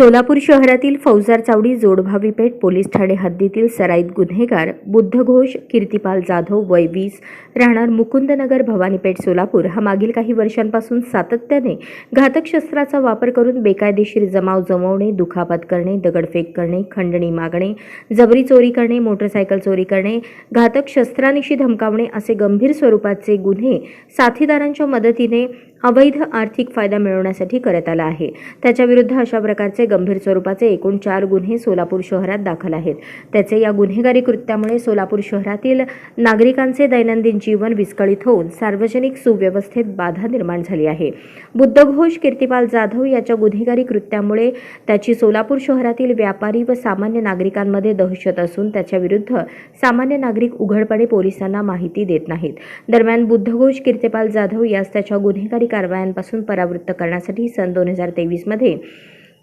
सोलापूर शहरातील फौजार चावडी जोडभावी पेठ पोलीस ठाणे हद्दीतील सराईत गुन्हेगार बुद्धघोष कीर्तिपाल जाधव वय वीस राहणार मुकुंदनगर भवानीपेठ सोलापूर. हा मागील काही वर्षांपासून सातत्याने घातक शस्त्राचा वापर करून बेकायदेशीर जमाव जमवणे दुखापत करणे दगडफेक करणे खंडणी मागणे जबरी चोरी करणे मोटरसायकल चोरी करणे घातक शस्त्रानिशी धमकावणे असे गंभीर स्वरूपाचे गुन्हे साथीदारांच्या मदतीने अवैध आर्थिक फायदा मिळवण्यासाठी करत आला आहे. त्याच्याविरुद्ध अशा प्रकारचे गंभीर स्वरूपाचे एकूण चार गुन्हे सोलापूर शहरात दाखल आहेत. त्याचे या गुन्हेगारी कृत्यामुळे सोलापूर शहरातील नागरिकांचे दैनंदिन जीवन विस्कळीत होऊन सार्वजनिक सुव्यवस्थेत बाधा निर्माण झाली आहे. बुद्धघोष कीर्तिपाल जाधव याच्या गुन्हेगारी कृत्यामुळे त्याची सोलापूर शहरातील व्यापारी व सामान्य नागरिकांमध्ये दहशत असून त्याच्याविरुद्ध सामान्य नागरिक उघडपणे पोलिसांना माहिती देत नाहीत. दरम्यान बुद्धघोष कीर्तिपाल जाधव यास त्याच्या गुन्हेगारी कारवायांपासून परावृत्त करण्यासाठी सन दोन हजार तेवीसमध्ये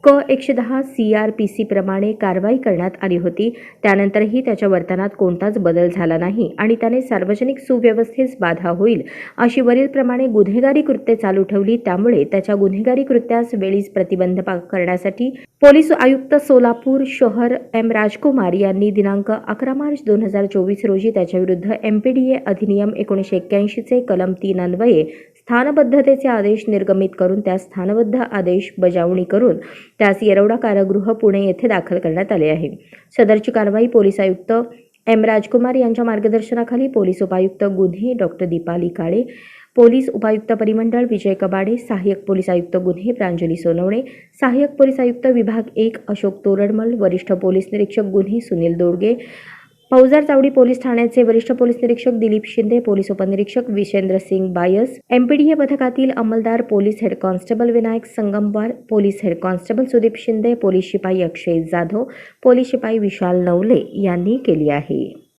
क एकशे दहा सी आर पी सी प्रमाणे कारवाई करण्यात आली होती. त्यानंतरही त्याच्या वर्तनात कोणताच बदल झाला नाही आणि त्याने सार्वजनिक सुव्यवस्थेस बाधा होईल अशी वरीलप्रमाणे गुन्हेगारी कृत्ये चालू ठेवली. त्यामुळे त्याच्या गुन्हेगारी कृत्यास वेळीच प्रतिबंध करण्यासाठी पोलीस आयुक्त सोलापूर शहर एम राजकुमार यांनी दिनांक अकरा मार्च दोन हजार चोवीस रोजी त्याच्याविरुद्ध एम पी डी ए अधिनियम एकोणीसशे एक्क्याऐंशीचे कलम तीन अन्वये स्थानबद्धतेचे आदेश निर्गमित करून त्या स्थानबद्ध आदेश बजावणी करून त्यास येरवडा कारागृह पुणे येथे दाखल करण्यात आले आहे. सदरची कारवाई पोलीस आयुक्त एम. राजकुमार यांच्या मार्गदर्शनाखाली पोलीस उपायुक्त गुन्हे डॉक्टर दीपाली काळे पोलीस उपायुक्त परिमंडळ विजय कबाडे सहाय्यक पोलीस आयुक्त गुन्हे प्रांजली सोनवणे सहाय्यक पोलीस आयुक्त विभाग एक अशोक तोरडमल वरिष्ठ पोलीस निरीक्षक गुन्हे सुनील दोडगे फौजदार चावडी पोलीस ठाण्याचे वरिष्ठ पोलीस निरीक्षक दिलीप शिंदे पोलीस उपनिरीक्षक विशेंद्र सिंग बायस एमपीडीए पथकातील अंमलदार police head constable Vinayak Sangamwar police head constable Sudeep Shinde police शिपाई अक्षय जाधव पोलीस शिपाई विशाल नवले यांनी केली आहे.